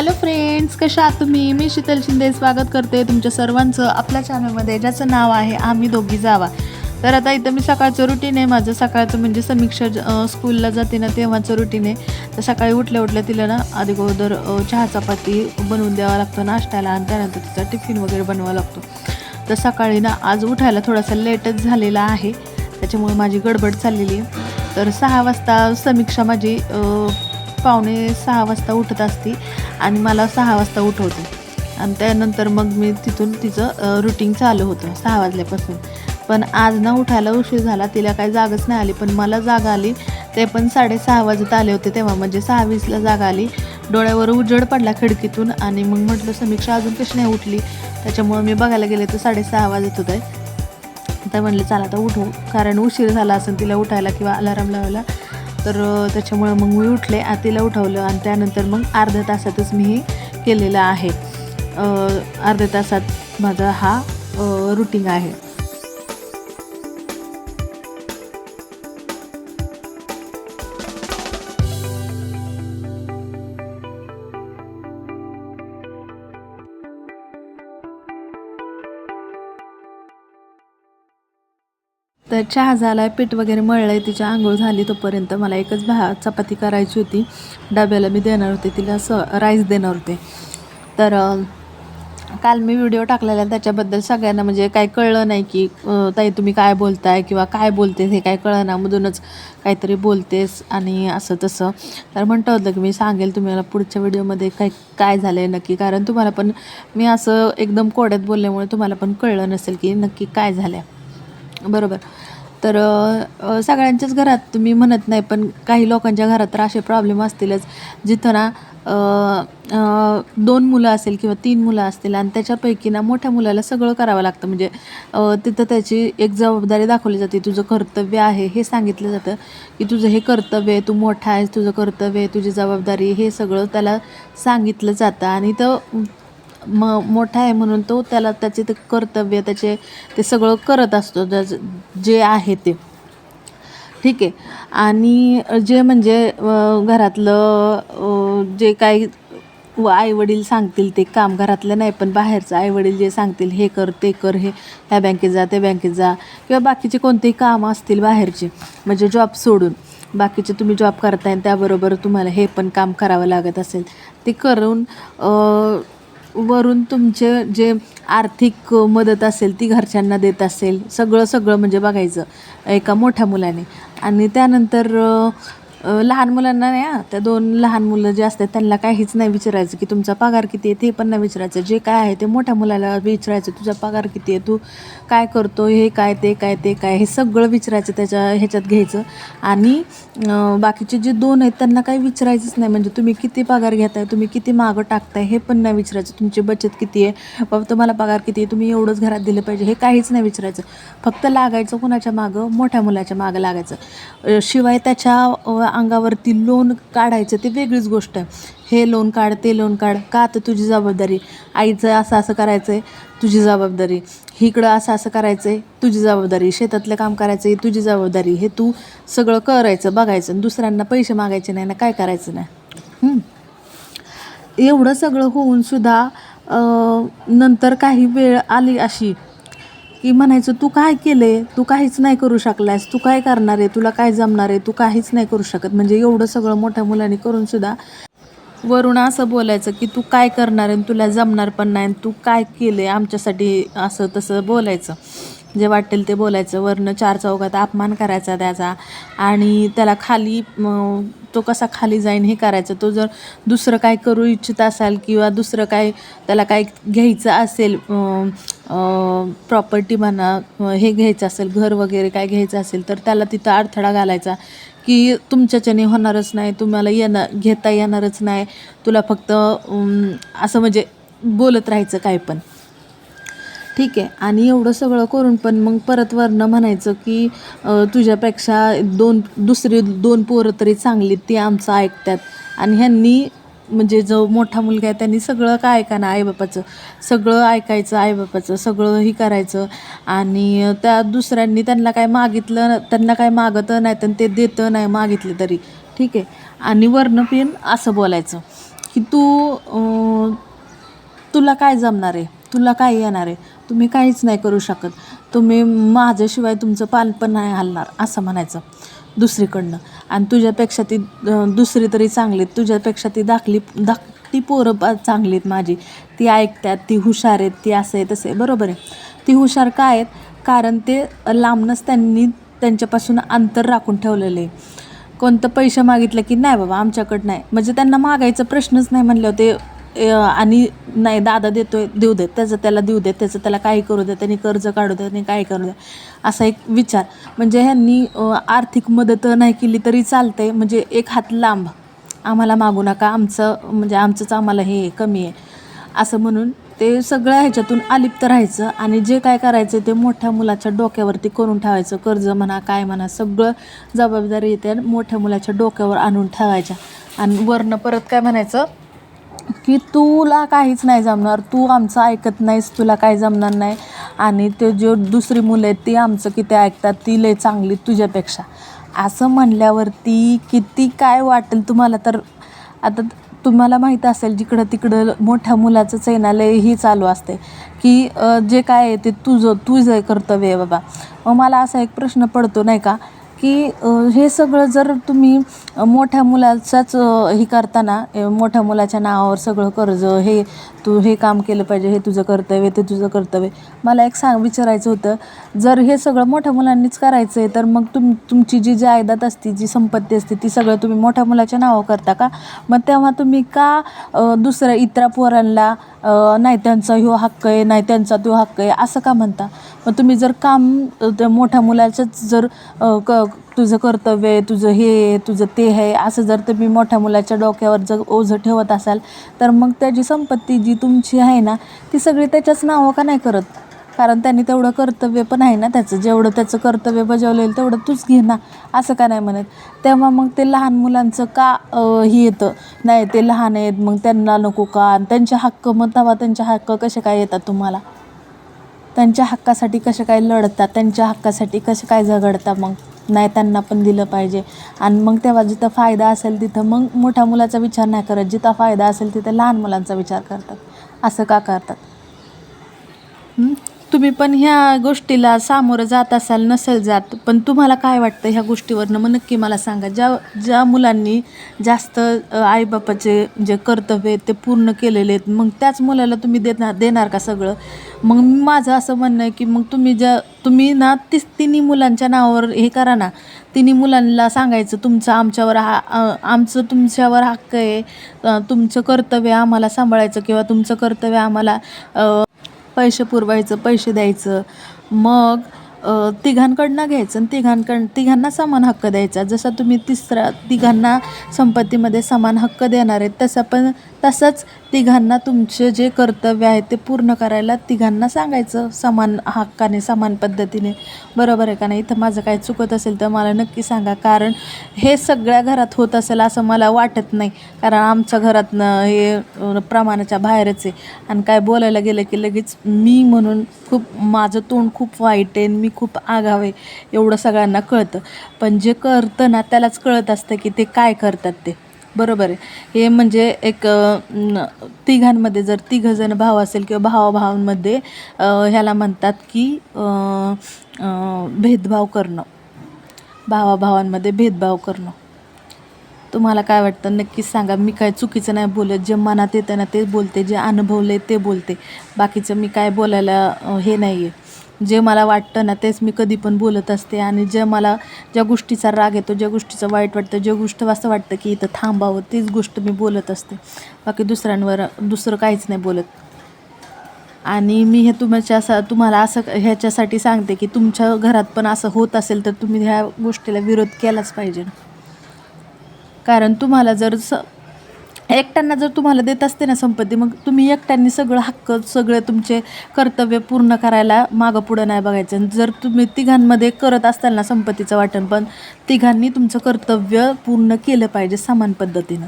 Hello friends कशा आहात तुम्ही? मी शीतल शिंदे. स्वागत करते तुमच्या सर्वांचं आपल्या चॅनलमध्ये ज्याचं नाव आहे आम्ही दोघी जावा. तर आता इथं मी सकाळचं रुटीन आहे. माझं सकाळचं म्हणजे समीक्षा स्कूलला जाते ना तेव्हाचं रुटीन आहे. तर सकाळी उठल्या उठल्या तिला ना आधी अगोदर चहा चपाती बनवून द्यावा लागतो नाश्त्याला आणि त्यानंतर तिचा टिफिन वगैरे बनवावा लागतो. तर सकाळी ना आज उठायला थोडासा लेटच झालेला आहे. त्याच्यामुळे माझी गडबड चाललेली आहे. तर सहा वाजता समीक्षा माझी पावणे सहा वाजता उठत असती. आणि मला सहा वाजता उठवते. आणि त्यानंतर मग मी तिथून तिचं रुटीन चालू होतं सहा वाजल्यापासून. पण आज ना उठायला उशीर झाला तिला काही जागच नाही आली. पण मला जागा आली ते पण साडेसहा वाजत आले होते तेव्हा. म्हणजे सहा वीसला जागा आली. डोळ्यावर उजड पडला खिडकीतून आणि मग म्हटलं समीक्षा अजून कशी नाही उठली? त्याच्यामुळं मी बघायला गेले तर साडेसहा वाजत होते. तर म्हणलं चला आता उठू. कारण उशीर झाला असेल तिला उठायला किंवा अलाराम लावायला. तर त्याच्यामुळे त्याच्यामुळं मग मी उठले आतीला उठवलं आणि त्यानंतर मग अर्ध्या तासातच मी हे केलेलं आहे. अर्ध्या तासात माझा हा रुटीन आहे. तर चहा झाला आहे पीठ वगैरे मळलं आहे तिची आंघोळ झाली तोपर्यंत मला एकच भा चपाती करायची होती. डब्याला मी देणार होते तिला स राईस देणार होते. तर काल मी व्हिडिओ टाकलेला त्याच्याबद्दल सगळ्यांना म्हणजे काय कळलं नाही की ताई तुम्ही काय बोलताय किंवा काय बोलते हे काय कळलं ना मधूनच काहीतरी बोलतेस आणि असं तसं. तर म्हणतं होतं की मी सांगेल तुम्हाला पुढच्या व्हिडिओमध्ये काय काय झालं आहे नक्की कारण तुम्हाला पण मी असं एकदम कोड्यात बोलल्यामुळे तुम्हाला पण कळलं नसेल की नक्की काय झालं आहे बरोबर. तर सगळ्यांच्याच घरात तुम्ही म्हणत नाही पण काही लोकांच्या घरात तर असे प्रॉब्लेम असतीलच. जिथं ना दोन मुलं असेल किंवा तीन मुलं असतील आणि त्याच्यापैकी ना मोठ्या मुलाला सगळं करावं लागतं. म्हणजे तिथं त्याची एक जबाबदारी दाखवली जाते तुझं कर्तव्य आहे हे सांगितलं जातं की तुझं हे कर्तव्य आहे तू मोठा आहेस तुझं कर्तव्य आहे तुझी जबाबदारी हे सगळं त्याला सांगितलं जातं. आणि तर म मोठा आहे म्हणून तो त्याला त्याचे ते कर्तव्य त्याचे ते सगळं करत असतो ज्याचं- जे आहे ते. ठीक आहे. आणि जे म्हणजे घरातलं जे काही आई वडील सांगतील ते काम घरातलं नाही पण बाहेरचं आई वडील जे सांगतील हे कर ते कर हे ह्या बँकेत जा त्या बँकेत जा किंवा बाकीचे कोणतेही कामं असतील बाहेरचे म्हणजे जॉब सोडून. बाकीचे तुम्ही जॉब करताय त्याबरोबर तुम्हाला हे पण काम करावं लागत असेल. ते करून वरून तुमचे जे आर्थिक मदत असेल ती घरच्यांना देत असेल सगळं सगळं म्हणजे बघायचं एका मोठ्या मुलाने. आणि त्यानंतर लहान मुलांना नाही त्या दोन लहान मुलं जे असतात त्यांना काहीच नाही विचारायचं की तुमचा पगार किती आहे ते पण नाही विचारायचं. जे काय आहे ते मोठ्या मुलाला विचारायचं तुझा पगार किती आहे तू काय करतो हे काय ते काय ते काय? हे सगळं विचारायचं त्याच्या ह्याच्यात घ्यायचं. आणि बाकीचे जे दोन आहेत त्यांना काही विचारायचंच नाही. म्हणजे तुम्ही किती पगार घेताय तुम्ही किती मागं टाकताय हे पण नाही विचारायचं. तुमची बचत किती आहे? बाबा तुम्हाला पगार किती आहे तुम्ही एवढंच घरात दिलं पाहिजे. हे काहीच नाही विचारायचं. फक्त लागायचं कुणाच्या मागं? मोठ्या मुलाच्या मागं लागायचं. शिवाय त्याच्या अंगावरती लोन काढायचं ते वेगळीच गोष्ट आहे. हे लोन काढ ते लोन काढ. का तर तुझी जबाबदारी? आईचं असं असं करायचं आहे तुझी जबाबदारी. इकडं असं असं करायचं आहे तुझी जबाबदारी. शेतातलं काम करायचं आहे तुझी जबाबदारी. हे तू सगळं करायचं बघायचं. आणि दुसऱ्यांना पैसे मागायचे नाही ना काय करायचं नाही. एवढं सगळं होऊन सुद्धा नंतर काही वेळ आली अशी की म्हणायचं तू काय केलंय? तू काहीच नाही करू शकलास. तू काय करणार आहे? तुला काय जमणार आहे? तू काहीच नाही करू शकत. म्हणजे एवढं सगळं मोठ्या मुलांनी करून सुद्धा वरून असं बोलायचं की तू काय करणार आहे? आणि तुला जमणार पण नाही. आणि तू काय केले आमच्यासाठी असं तसं बोलायचं. जे वाटेल ते बोलायचं वरनं चार चौकात अपमान करायचा त्याचा आणि त्याला खाली तो कसा खाली जाईन हे करायचं. तो जर दुसरं काय करू इच्छित असाल किंवा दुसरं काय त्याला काय घ्यायचं असेल प्रॉपर्टी म्हणा हे घ्यायचं असेल घर वगैरे काय घ्यायचं असेल तर त्याला तिथं अडथळा घालायचा की तुमच्याच्याने होणारच नाही तुम्हाला येणार घेता येणारच नाही. तुला फक्त असं म्हणजे बोलत राहायचं काय पण. ठीक आहे. आणि एवढं सगळं करून पण मग परत वरनं म्हणायचं की तुझ्यापेक्षा दोन दुसरी दोन पोरं तरी चांगली ती आमचं ऐकतात. आणि ह्यांनी म्हणजे जो मोठा मुलगा आहे त्यांनी सगळं काय ऐकाना आईबापाचं? सगळं ऐकायचं आईबापाचं सगळं ही करायचं. आणि त्या दुसऱ्यांनी त्यांना काय मागितलं त्यांना काय मागतं नाही तर ते देतं नाही मागितलं तरी. ठीक आहे. आणि वरनं असं बोलायचं की तू तुला काय जमणार आहे? तुला काय येणार आहे? तुम्ही काहीच नाही करू शकत. तुम्ही माझ्याशिवाय तुमचं पालपण नाही हलणार असं म्हणायचं दुसरीकडनं. आणि तुझ्यापेक्षा ती दुसरी तरी चांगली आहेत. तुझ्यापेक्षा ती दाखली धाकटी पोरं पा चांगली आहेत माझी. ती ऐकतात ती हुशार आहेत ती असं आहे तसं आहे. बरोबर आहे. ती हुशार काय आहेत? कारण ते लांबनंच त्यांनी त्यांच्यापासून अंतर राखून ठेवलेलं आहे. कोणतं पैसे मागितलं की नाही बाबा आमच्याकडं नाही. म्हणजे त्यांना मागायचा प्रश्नच नाही म्हणलं ते आणि नाही दादा देतोय देऊ देत त्याचं त्याला देऊ देत त्याचं त्याला काही करू दे त्यांनी कर्ज काढू देत त्यांनी काय करू दे असा एक विचार. म्हणजे ह्यांनी आर्थिक मदत नाही केली तरी चालतंय म्हणजे एक हात लांब. आम्हाला मागू नका आमचं म्हणजे आमचंच आम्हाला हे कमी आहे. असं म्हणून ते सगळ्या ह्याच्यातून अलिप्त राहायचं आणि जे काय करायचं ते मोठ्या मुलाच्या डोक्यावरती करून ठेवायचं. कर्ज म्हणा काय म्हणा सगळं जबाबदारी येते मोठ्या मुलाच्या डोक्यावर आणून ठेवायच्या. आणि वरनं परत काय म्हणायचं? की तुला काहीच नाही जमणार. तू आमचं ऐकत नाहीस तुला काय जमणार नाही. आणि ते जो दुसरी मुलं आहेत ती आमचं किती ऐकतात ती लय चांगली तुझ्यापेक्षा. असं म्हणल्यावरती किती काय वाटेल तुम्हाला तर आता तुम्हाला माहीत असेल जिकडं तिकडं मोठ्या मुलाचं चैनालय ही चालू असते की जे काय आहे ते तुझं तुझं कर्तव्य आहे बाबा. मग मला असा एक प्रश्न पडतो नाही का? की हे सगळं जर तुम्ही मोठ्या मुलाचाच हे करताना मोठ्या मुलाच्या नावावर सगळं कर्ज हे तू हे काम केलं पाहिजे हे तुझं कर्तव्य ते तुझं कर्तव्य. मला एक सांग विचारायचं होतं जर हे सगळं मोठ्या मुलांनीच करायचं आहे तर मग तुम तुमची जी जायदाद असते जी संपत्ती असते ती सगळं तुम्ही मोठ्या मुलाच्या नावावर करता का? मग तेव्हा तुम्ही का दुसऱ्या इतरा पोरांना नाही त्यांचा ह्यो हक्क आहे नाही त्यांचा तो हक्क आहे असं का म्हणता? मग तुम्ही जर काम त्या मोठ्या मुलाच्याच जर क तुझं कर्तव्य आहे तुझं हे आहे, तुझं ते आहे. असं जर तुम्ही मोठ्या मुलाच्या डोक्यावर जर ओझं ठेवत असाल तर मग त्याची संपत्ती जी तुमची आहे ना ती सगळी त्याच्याच नावं का नाही करत? कारण त्यांनी तेवढं कर्तव्य पण आहे ना त्याचं. जेवढं त्याचं कर्तव्य बजावलेलं तेवढं तूच घे ना असं का नाही म्हणत? तेव्हा मग ते लहान मुलांचं का हे येतं? नाही ते लहान आहेत मग त्यांना नको का? आणि त्यांचे हक्क मग तेव्हा त्यांचे हक्क कसे काय येतात तुम्हाला? त्यांच्या हक्कासाठी कसे काय लढतात? त्यांच्या हक्कासाठी कसे काय झगडता मग? नाही त्यांना पण दिलं पाहिजे. आणि मग तेव्हा जिथं फायदा असेल तिथं मग मोठ्या मुलाचा विचार नाही करत. जिथं फायदा असेल तिथं लहान मुलांचा विचार करतात. असं का करतात? तुम्ही पण ह्या गोष्टीला सामोरं जात असाल नसेल जात पण तुम्हाला काय वाटतं ह्या गोष्टीवरनं? मग नक्की मला सांगा. ज्या ज्या मुलांनी जास्त आईबापाचे जे कर्तव्य आहेत ते पूर्ण केलेले आहेत मग त्याच मुलाला तुम्ही देणार देणार का सगळं? मग माझं असं म्हणणं आहे की मग तुम्ही ज्या तुम्ही ना तीच तिन्ही मुलांच्या नावावर हे करा ना. तिन्ही मुलांना सांगायचं तुमचं आमच्यावर हा आमचं तुमच्यावर हक्क आहे तुमचं कर्तव्य आम्हाला सांभाळायचं किंवा तुमचं कर्तव्य आम्हाला पैसे पुरवायचं पैसे द्यायचं. मग तिघांकडनं घ्यायचं आणि तिघांकड तिघांना समान हक्क द्यायचा. जसा तुम्ही तिसरा तिघांना संपत्तीमध्ये समान हक्क देणार आहेत तसं पण तसंच तिघांना तुमचे जे कर्तव्य आहे ते पूर्ण करायला तिघांना सांगायचं समान हक्काने समान पद्धतीने. बरोबर आहे का नाही? इथं माझं काय चुकत असेल तर मला नक्की सांगा. कारण हे सगळ्या घरात होत असेल असं मला वाटत नाही. कारण आमच्या घरात हे प्रमाणाच्या बाहेरच आहे. आणि काय बोलायला गेलं की लगेच मी म्हणून खूप माझं तोंड खूप वाईट आहे आणि मी खूप आगाव आहे. एवढं सगळ्यांना कळतं. पण जे करतं ना त्यालाच कळत असतं की ते काय करतात ते. बरोबर आहे. हे म्हणजे एक तिघांमध्ये जर तिघंजण भाव असेल किंवा भावाभावांमध्ये ह्याला म्हणतात की भेदभाव करणं. भावाभावांमध्ये भेदभाव करणं. तुम्हाला काय वाटतं? नक्कीच सांगा. मी काय चुकीचं नाही बोलत. जे मनात येतं ना ते बोलते. जे अनुभवले ते बोलते. बाकीचं मी काय बोलायला हे नाही आहे जे मला वाटतं ना तेच मी कधी पण बोलत असते. आणि जे मला ज्या गोष्टीचा राग येतो ज्या गोष्टीचं वाईट वाटतं ज्या गोष्ट असं वाटतं की इथं थांबावं तीच गोष्ट मी बोलत असते. बाकी दुसऱ्यांवर दुसरं काहीच नाही बोलत. आणि मी हे तुमच्या असं तुम्हाला असं ह्याच्यासाठी सांगते की तुमच्या घरात पण असं होत असेल तर तुम्ही ह्या गोष्टीला विरोध केलाच पाहिजे कारण तुम्हाला जर स एकट्यांना जर तुम्हाला देत असते ना संपत्ती मग तुम्ही एकट्यांनी सगळं हक्क सगळे तुमचे कर्तव्य पूर्ण करायला मागं पुढं नाही बघायचं. जर तुम्ही तिघांमध्ये करत असताल ना संपत्तीचं वाटण पण तिघांनी तुमचं कर्तव्य पूर्ण केलं पाहिजे समान पद्धतीनं.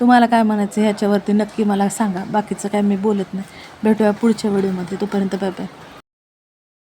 तुम्हाला काय म्हणायचं ह्याच्यावरती नक्की मला सांगा. बाकीचं काय मी बोलत नाही. भेटूया पुढच्या व्हिडिओमध्ये. तोपर्यंत बाय बाय.